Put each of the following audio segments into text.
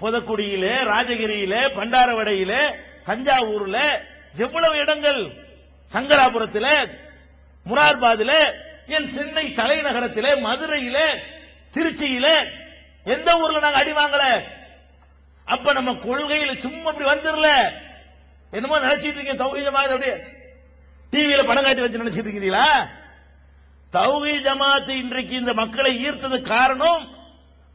புதக்குடியிலே ராஜகிரியிலே பண்டாரவடையிலே தஞ்சாவூர்ல எவ்வளவு இடங்கள்? சங்கராபுரத்தில் முரார்பாதில என் சென்னை தலைநகரத்திலே மதுரையில திருச்சியில எந்த ஊர்ல நாங்க அடி வாங்கல? அப்ப நம்ம கொள்கையில சும்மா அப்படி வந்துடல. என்னமோ நினைச்சிட்டு இருக்கீங்க தௌஹீத மாதிரி அப்படியே. டிவியில படம் காட்டி வச்சு நினைச்சிட்டு இருக்கீங்களா? தௌஹி ஜமாத் இன்றைக்கு இந்த மக்களை ஈர்த்தது காரணம்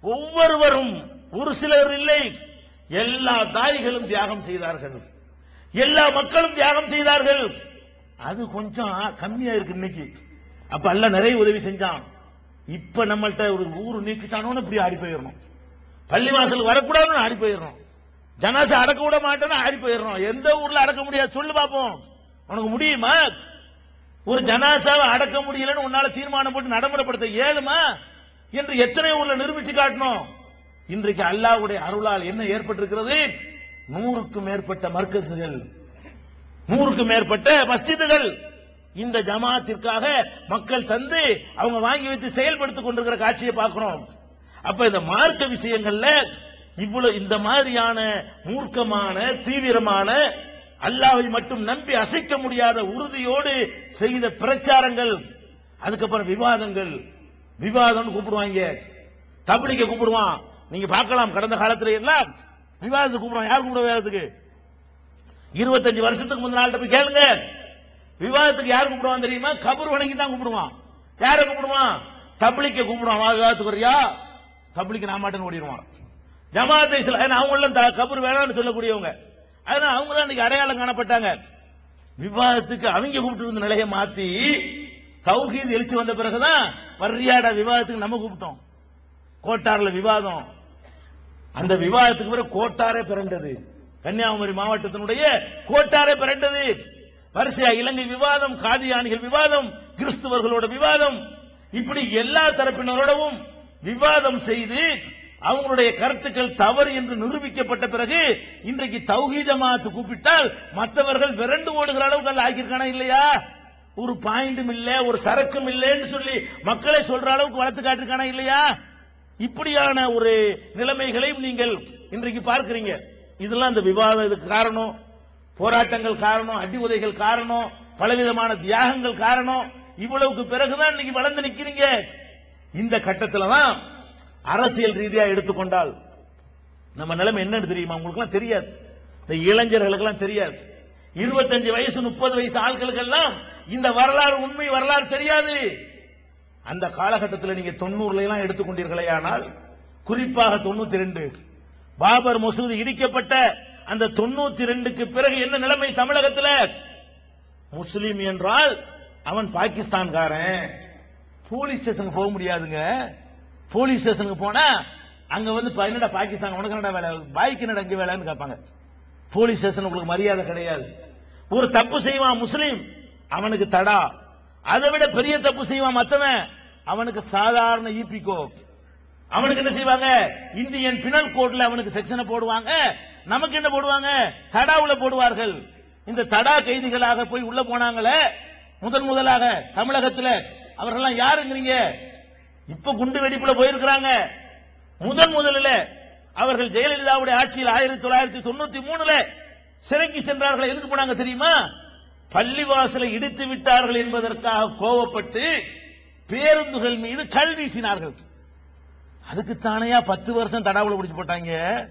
ஒவ்வொருவரும் ஒரு சிலர் இல்லை. எல்லா தாய்களும் தியாகம் செய்தார்கள். எல்லா மக்களும் தியாகம் செய்தார்கள். அது கொஞ்சம் கம்மியா இருக்கு இன்னைக்கு. அப்ப அல்ல நிறைய உதவி செஞ்சான். இப்ப நம்மள்ட்ட ஒரு ஊர் நீக்கிட்டானோன்னு இப்படி ஆடி போயிடணும். பள்ளி வரக்கூடாதுன்னு ஆடி போயிடணும். ஜனாசை அடக்க விட மாட்டேன்னு ஆடி போயிடணும். எந்த ஊர்ல அடக்க முடியாது? சொல்லு பாப்போம். உனக்கு முடியுமா? ஒரு ஜனாசாவை அடக்க முடியலன்னு உன்னால தீர்மானம் போட்டு நடைமுறைப்படுத்த ஏழுமா என்று எத்தனை ஊர்ல நிரூபிச்சு காட்டணும்? இன்றைக்கு அல்லாவுடைய அருளால் என்ன ஏற்பட்டிருக்கிறது? நூறுக்கும் மேற்பட்ட மர்க்கசுகள் நூறுக்கும் மேற்பட்ட மஸ்ஜிதுகள் இந்த ஜமாத்திற்காக மக்கள் தந்து அவங்க வாங்கி வைத்து செயல்படுத்திக் கொண்டிருக்கிற காட்சியை பார்க்கிறோம். அப்ப இந்த மார்க்க விஷயங்கள்ல இவ்வளவு இந்த மாதிரியான மூர்க்கமான தீவிரமான அல்லாவை மட்டும் நம்பி அசைக்க முடியாத உறுதியோடு செய்த பிரச்சாரங்கள் அதுக்கப்புறம் விவாதங்கள். விவாதம்னு கூப்பிடுவாங்க. தபிலிக்க கூப்பிடுவான். நீங்க பார்க்கலாம் கடந்த காலத்துல எல்லாம் விவாதத்துக்கு கூப்பிடுவான் யார் கூப்பிட விவாதத்துக்கு? இருபத்தஞ்சு வருஷத்துக்கு முந்தின நாள்கிட்ட போய் கேளுங்க. விவாதத்துக்கு யார் கூப்பிடுவான் தெரியுமா? கபர் வணங்கி தான் கூப்பிடுவான். யாரை கூப்பிடுவான்? தப்ளிக்க கூப்பிடுவான். விவாதத்துக்கு வரியா தப்ளிக்க நான் மாட்டேன்னு ஓடிடுவான். ஜமாத்தை அவங்களும் த- கபர் வேணாம்னு சொல்லக்கூடியவங்க. அதனால அவங்க தான் இன்னைக்கு அடையாளம் காணப்பட்டாங்க. விவாதத்துக்கு அவங்க கூப்பிட்டு இருந்த நிலையை மாத்தி தௌஹீத் எழுச்சி வந்த பிறகுதான் வர்றியாட விவாதத்துக்கு நம்ம கூப்பிட்டோம். கோட்டார்ல விவாதம். அந்த விவாதத்துக்கு பிறகு கோட்டாரே பிறண்டது கன்னியாகுமரி மாவட்டத்தினுடைய கோட்டாரே பிறண்டது வரிசையா இலங்கை விவாதம் காதியானிகள் விவாதம் கிறிஸ்துவர்களோட விவாதம். இப்படி எல்லா தரப்பினரோடவும் விவாதம் செய்து அவங்களுடைய கருத்துக்கள் தவறு என்று நிரூபிக்கப்பட்ட பிறகு இன்றைக்கு தௌஹீதமாத்து கூப்பிட்டால் மற்றவர்கள் விரண்டு ஓடுகிற அளவுக்கு ஆகியிருக்கானா இல்லையா? ஒரு பாயிண்டும் இல்ல ஒரு சரக்கும் இல்லைன்னு சொல்லி மக்களை சொல்ற அளவுக்கு வளர்த்து காட்டிருக்கானா இல்லையா? இப்படியான ஒரு நிலைமைகளையும் நீங்கள் இன்றைக்கு பார்க்கிறீங்க. இதெல்லாம் இந்த விவாதத்துக்கு காரணம். போராட்டங்கள் காரணம் அடி உதைகள் காரணம் பலவிதமான தியாகங்கள் காரணம். இவ்வளவுக்கு பிறகுதான் இன்னைக்கு வளர்ந்து நிக்கிறீங்க. இந்த கட்டத்தில் தான் அரசியல் ரீதியா எடுத்துக்கொண்டால் நம்ம நிலைமை என்னன்னு தெரியுமா? உங்களுக்கு தெரியாது. இந்த இளைஞர்களுக்கெல்லாம் தெரியாது. இருபத்தஞ்சு வயசு முப்பது வயசு ஆட்களுக்கெல்லாம் இந்த வரலாறு உண்மை வரலாறு தெரியாது. அந்த காலகட்டத்தில் நீங்க தொண்ணூறுல எல்லாம் எடுத்துக்கொண்டீர்களே ஆனால் குறிப்பாக தொண்ணூத்தி ரெண்டு பாபர் மசூதி இடிக்கப்பட்ட அந்த தொண்ணூத்தி ரெண்டுக்கு பிறகு என்ன நிலைமை தமிழகத்தில்? முஸ்லீம் என்றால் அவன் பாகிஸ்தான்காரன். போலீஸ் ஸ்டேஷனுக்கு போக முடியாதுங்க. போலீஸ் ஸ்டேஷனுக்கு போனா அங்க வந்து என்னடா பாகிஸ்தான் உனக்கு என்னடா வேலை? பாய்க்கு என்னடா அங்க வேலைன்னு கேட்பாங்க. போலீஸ் ஸ்டேஷன் உங்களுக்கு மரியாதை கிடையாது. ஒரு தப்பு செய்வான் முஸ்லீம் அவனுக்கு தடா. அதை விட பெரிய தப்பு செய்வான் மத்தவன். அவனுக்கு சாதாரண ஈபிகோ. அவனுக்கு என்ன செய்வாங்க? இந்தியன் பினல் கோட்ல அவனுக்கு செக்ஷனை போடுவாங்க. நமக்கு என்ன போடுவாங்க? தடாவுல போடுவார்கள். இந்த தடா கைதிகளாக போய் உள்ள போனாங்களே முதன் முதலாக தமிழகத்தில். அவர்கள்லாம் யாருங்கிறீங்க? இப்ப குண்டு வெடிப்புல போயிருக்கிறாங்க. முதன் முதலில் அவர்கள் ஜெயலலிதாவுடைய ஆட்சியில் ஆயிரத்தி தொள்ளாயிரத்தி தொண்ணூத்தி மூணுல சிறைக்கு சென்றார்கள். எதுக்கு போனாங்க தெரியுமா? பள்ளிவாசலை இடித்து விட்டார்கள் என்பதற்காக கோவப்பட்டு பேருந்துகள் மீது கல் வீசினார்கள். அதுக்குத்தானையா பத்து வருஷம் தடாவுல பிடிச்சு போட்டாங்க?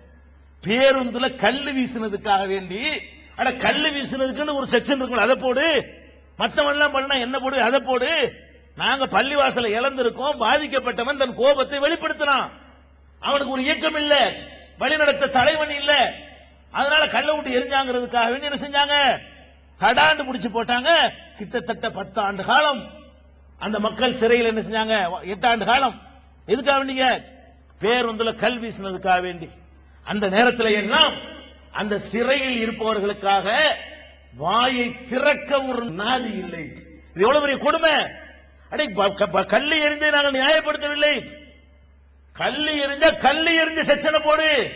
பேருந்துல கல்லு வீசினதுக்காக வேண்டி அட கல்லு வீசினதுக்குன்னு ஒரு செக்ஷன் இருக்கும் அதை போடு. மத்தவன்லாம் எல்லாம் பண்ணா என்ன போடு அதை போடு. நாங்க பள்ளிவாசல இழந்திருக்கோம் பாதிக்கப்பட்டவன் தன் கோபத்தை வெளிப்படுத்தினான். அவனுக்கு ஒரு இயக்கம் இல்ல வழிநடத்த தலைவன் இல்ல. அதனால கள்ள விட்டு எரிஞ்சாங்கிறதுக்காக வேண்டி என்ன செஞ்சாங்க? தடாண்டு பிடிச்சு போட்டாங்க. கிட்டத்தட்ட பத்து ஆண்டு காலம். அந்த மக்கள் சிறையில் என்ன செஞ்சாங்க? எட்டாண்டு காலம். எதுக்காக வேண்டிங்க? பேருந்துல கல் வீசினதுக்காக வேண்டி. அந்த நேரத்தில் எல்லாம் அந்த சிறையில் இருப்பவர்களுக்காக வாயை திறக்க ஒரு நாதி இல்லை. இது எவ்வளவு பெரிய கொடுமை? அடே ப- க- கல்லு நாங்கள் நியாயப்படுத்தவில்லை. கல்லு எரிஞ்ச கல்லு எரிஞ்சு செச்சனை போடு.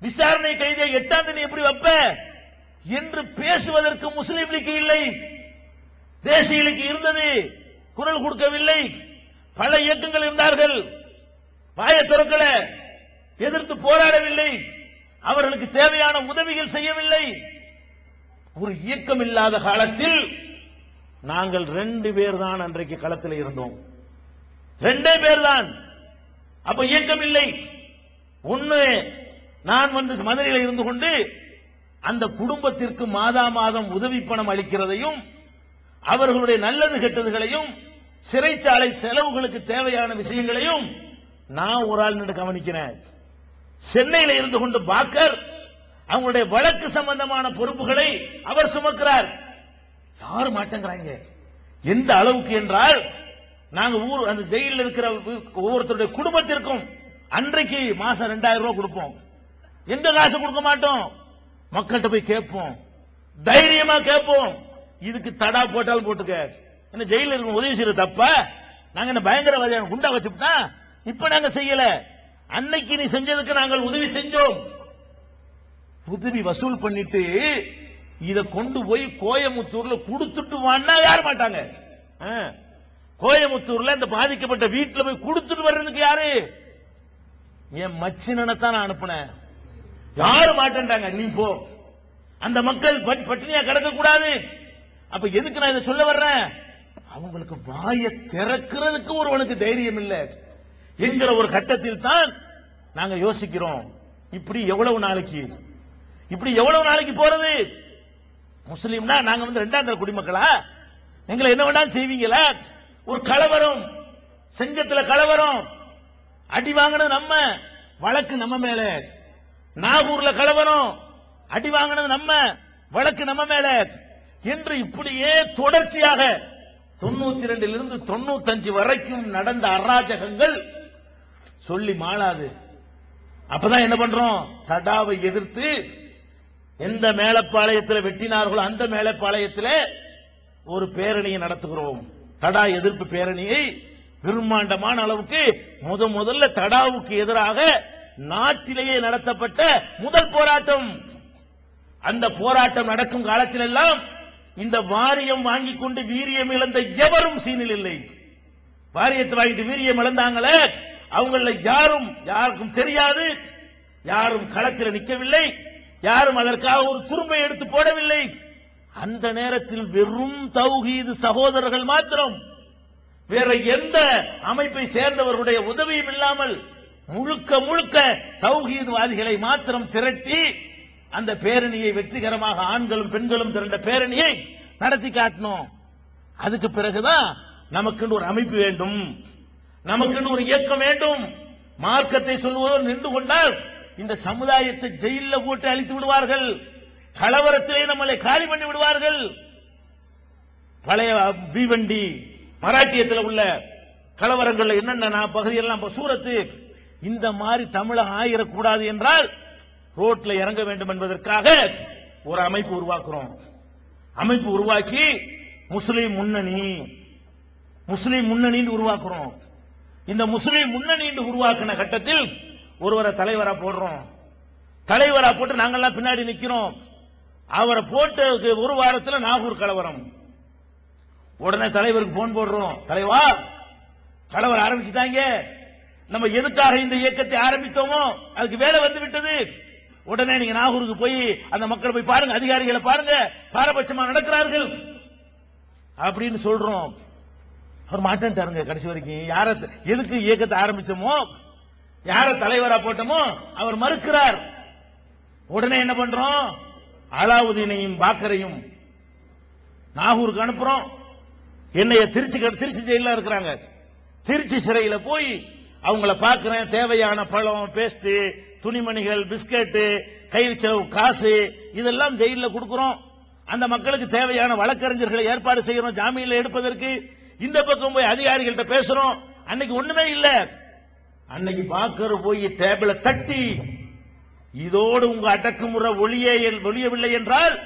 விசாரணை கைதியை எட்டாண்டு நீ எப்படி வைப்ப? என்று பேசுவதற்கு முஸ்லீம் லீக் இல்லை. தேசிய இருந்தது. குரல் கொடுக்கவில்லை. பல இயக்கங்கள் இருந்தார்கள். வாய திறக்கல. எதிர்த்து போராடவில்லை. அவர்களுக்கு தேவையான உதவிகள் செய்யவில்லை. ஒரு இயக்கம் இல்லாத காலத்தில் நாங்கள் ரெண்டு பேர் தான் அன்றைக்கு களத்தில் இருந்தோம். ரெண்டே பேர் தான் அப்ப இயக்கம் இல்லை. ஒண்ணு நான் வந்து மதுரையில் இருந்து கொண்டு அந்த குடும்பத்திற்கு மாதா மாதம் உதவி பணம் அளிக்கிறதையும் அவர்களுடைய நல்லது கெட்டதுகளையும் சிறைச்சாலை செலவுகளுக்கு தேவையான விஷயங்களையும் நான் ஒரு ஆள் நின்று கவனிக்கிறேன். சென்னையில இருந்து கொண்டு பாக்கர் அவங்களுடைய வழக்கு சம்பந்தமான பொறுப்புகளை அவர் சுமக்கிறார். யாரும் மாட்டேங்கிறாங்க? எந்த அளவுக்கு என்றால் நாங்க ஊர் அந்த ஜெயிலில் இருக்கிற ஒவ்வொருத்தருடைய குடும்பத்திற்கும் அன்றைக்கு மாசம் ரெண்டாயிரம் ரூபாய் கொடுப்போம். எந்த காசு கொடுக்க மாட்டோம்? மக்கள்கிட்ட போய் கேட்போம். தைரியமா கேட்போம். இதுக்கு தடா போட்டாலும் போட்டுக்க. என்ன ஜெயில இருக்கும் உதவி செய்யறது தப்ப? நாங்க என்ன பயங்கரவாதியான குண்டா வச்சுட்டா இப்ப நாங்க செய்யல. அன்னைக்கு நீ செஞ்சதுக்கு நாங்கள் உதவி செஞ்சோம். உதவி வசூல் பண்ணிட்டு இத கொண்டு போய் கோயமுத்தூர்ல கொடுத்துட்டு வான்னா யார மாட்டாங்க? கோயமுத்தூர்ல இந்த பாதிக்கப்பட்ட வீட்டுல போய் கொடுத்துட்டு வர்றதுக்கு யாரு? என் மச்சினனைத்தான் நான் அனுப்புனேன். யாரும் மாட்டேன்டாங்க நீ போ. அந்த மக்கள் பட்டினியா கிடக்க கூடாது அப்ப எதுக்கு நான் இதை சொல்ல வர்றேன்? அவங்களுக்கு வாயை திறக்கிறதுக்கு ஒருவனுக்கு தைரியம் இல்லை. என்கிற ஒரு கட்டத்தில் தான் நாங்க யோசிக்கிறோம். இப்படி எவ்வளவு நாளைக்கு? இப்படி எவ்வளவு நாளைக்கு போறது? முஸ்லீம்னா நாங்க வந்து ரெண்டாம் தர குடிமக்களா? எங்களை என்ன வேண்டாம் செய்வீங்களா? ஒரு கலவரம். செங்கத்துல கலவரம். அடி வாங்கினது நம்ம வழக்கு நம்ம மேல. நாகூர்ல கலவரம். அடி வாங்கினது நம்ம வழக்கு நம்ம மேல. என்று இப்படியே தொடர்ச்சியாக தொண்ணூத்தி ரெண்டிலிருந்து தொண்ணூத்தஞ்சு வரைக்கும் நடந்த அராஜகங்கள் சொல்லி மாளாது. அப்பதான் என்ன பண்றோம்? தடாவை எதிர்த்து எந்த மேலப்பாளையத்தில் வெட்டினார்களோ அந்த மேலப்பாளையத்தில் ஒரு பேரணியை நடத்துகிறோம். தடா எதிர்ப்பு பேரணியை பிரம்மாண்டமான அளவுக்கு முத முதல்ல தடாவுக்கு எதிராக நாட்டிலேயே நடத்தப்பட்ட முதல் போராட்டம். அந்த போராட்டம் நடக்கும் காலத்திலெல்லாம் இந்த வாரியம் வாங்கிக் கொண்டு வீரியம் இழந்த எவரும் சீனில் இல்லை. வாரியத்தை வாங்கிட்டு வீரியம் இழந்தாங்களே அவங்கள யாரும் யாருக்கும் தெரியாது. யாரும் களத்தில் நிற்கவில்லை. யாரும் அதற்காக ஒரு துரும்பை எடுத்து போடவில்லை. அந்த நேரத்தில் வெறும் தௌஹீது சகோதரர்கள் மாத்திரம் வேற எந்த அமைப்பை சேர்ந்தவர்களுடைய உதவியும் இல்லாமல் முழுக்க முழுக்க தௌஹீத்வாதிகளை மாத்திரம் திரட்டி அந்த பேரணியை வெற்றிகரமாக ஆண்களும் பெண்களும் திரண்ட பேரணியை நடத்தி காட்டணும் அதுக்கு பிறகுதான் நமக்குன்னு ஒரு அமைப்பு வேண்டும். நமக்குன்னு ஒரு இயக்கம் வேண்டும். மார்க்கத்தை சொல்வதோடு நின்று கொண்டால் இந்த சமுதாயத்தை ஜெயில போட்டு அழித்து விடுவார்கள். கலவரத்திலே நம்மளை காலி பண்ணி விடுவார்கள். பழைய பீவண்டி மராட்டியத்தில் உள்ள கலவரங்கள்ல என்னென்ன நான் பகுதியெல்லாம் சூரத்து இந்த மாதிரி தமிழகம் ஆயிரக்கூடாது என்றால் ரோட்ல இறங்க வேண்டும் என்பதற்காக ஒரு அமைப்பு உருவாக்குறோம். அமைப்பு உருவாக்கி முஸ்லிம் முன்னணி முஸ்லிம் முன்னணின்னு உருவாக்குறோம். இந்த முஸ்லிம் முன்னணின்னு உருவாக்கின கட்டத்தில் ஒருவரை தலைவரா போடுறோம். தலைவரா போட்டு நாங்கெல்லாம் பின்னாடி நிக்கிறோம். அவரை போட்டு ஒரு வாரத்தில் நாகூர் கலவரம். உடனே தலைவருக்கு போன் போடுறோம். தலைவா கலவரம் ஆரம்பிச்சுட்டாங்க. நம்ம எதுக்காக இந்த இயக்கத்தை ஆரம்பித்தோமோ அதுக்கு வேலை வந்து விட்டது உடனே நீங்க நாகூருக்கு போய் அந்த மக்களை போய் பாருங்க அதிகாரிகளை பாருங்க பாரபட்சமா நடக்கிறார்கள். அப்படின்னு சொல்றோம். அவர் மாட்டேன்ட்டாருங்க கடைசி வரைக்கும். யார எதுக்கு இயக்கத்தை ஆரம்பிச்சோமோ யார தலைவரா போட்டோமோ அவர் மறுக்கிறார். உடனே என்ன பண்றோம்? அலாவுதீனையும் பாக்கரையும் நாகூருக்கு அனுப்புறோம். என்னைய திருச்சி திருச்சி ஜெயில இருக்கிறாங்க. திருச்சி சிறையில போய் அவங்கள பார்க்கிறேன் தேவையான பழம் பேஸ்ட் துணிமணிகள் பிஸ்கட் கையில் செலவு காசு இதெல்லாம் ஜெயிலில் கொடுக்கிறோம். அந்த மக்களுக்கு தேவையான வழக்கறிஞர்களை ஏற்பாடு செய்யறோம் ஜாமீன்ல எடுப்பதற்கு. இந்த பக்கம் போய் அதிகாரிகள்ட்ட பேசுறோம். அன்னைக்கு ஒண்ணுமே இல்ல. அன்னைக்கு பாக்கர் போய் டேபிள தட்டி இதோடு உங்க அடக்குமுறை ஒளியே ஒளியவில்லை என்றால்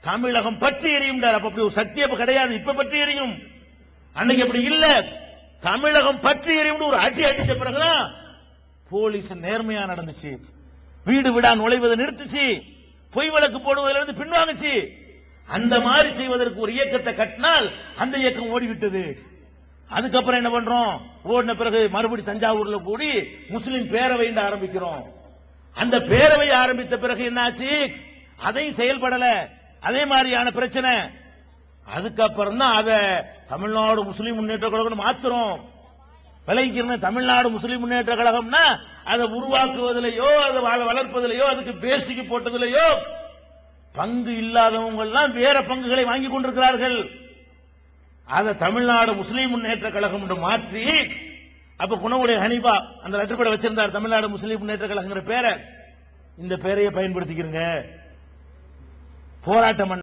தமிழகம் பற்றி எரியும் அப்ப அப்படி ஒரு சக்தி அப்ப கிடையாது. இப்ப பற்றி எரியும். அன்னைக்கு அப்படி இல்ல. தமிழகம் பற்றி எரியும் ஒரு அடி அடிச்ச பிறகுதான் போலீஸ் நேர்மையா நடந்துச்சு. வீடு விடா நுழைவதை நிறுத்துச்சு. பொய் வழக்கு போடுவதிலிருந்து பின்வாங்குச்சு. அந்த மாதிரி செய்வதற்கு ஒரு இயக்கத்தை கட்டினால் அந்த இயக்கம் ஓடிவிட்டது. அதுக்கப்புறம் என்ன பண்றோம்? ஓடின பிறகு மறுபடி தஞ்சாவூர்ல கூடி முஸ்லிம் பேரவை ஆரம்பிக்கிறோம். அந்த பேரவை ஆரம்பித்த பிறகு என்னாச்சு? அதையும் செயல்படல. அதே மாதிரியான பிரச்சனை. அதுக்கப்புறம் தான் அதை தமிழ்நாடு முஸ்லீம் முன்னேற்ற கழகம் மாத்துறோம். விளங்கிக்கிறேன் தமிழ்நாடு முஸ்லிம் முன்னேற்ற கழகம்னா அதை உருவாக்குவதிலேயோ அதை வளர்ப்பதிலேயோ அதுக்கு பேசிக்கு போட்டதிலேயோ பங்கு இல்லாதவங்கள்லாம் வேற பங்குகளை வாங்கி கொண்டிருக்கிறார்கள். அதை தமிழ்நாடு முஸ்லிம் முன்னேற்ற கழகம் என்று மாற்றி அப்ப குணவுடைய ஹனிபா அந்த லெட்டர் பேட வச்சிருந்தார் தமிழ்நாடு முஸ்லிம் முன்னேற்ற கழகங்கிற பேரை. இந்த பேரையே பயன்படுத்திக்கிறங்க. போராட்டம்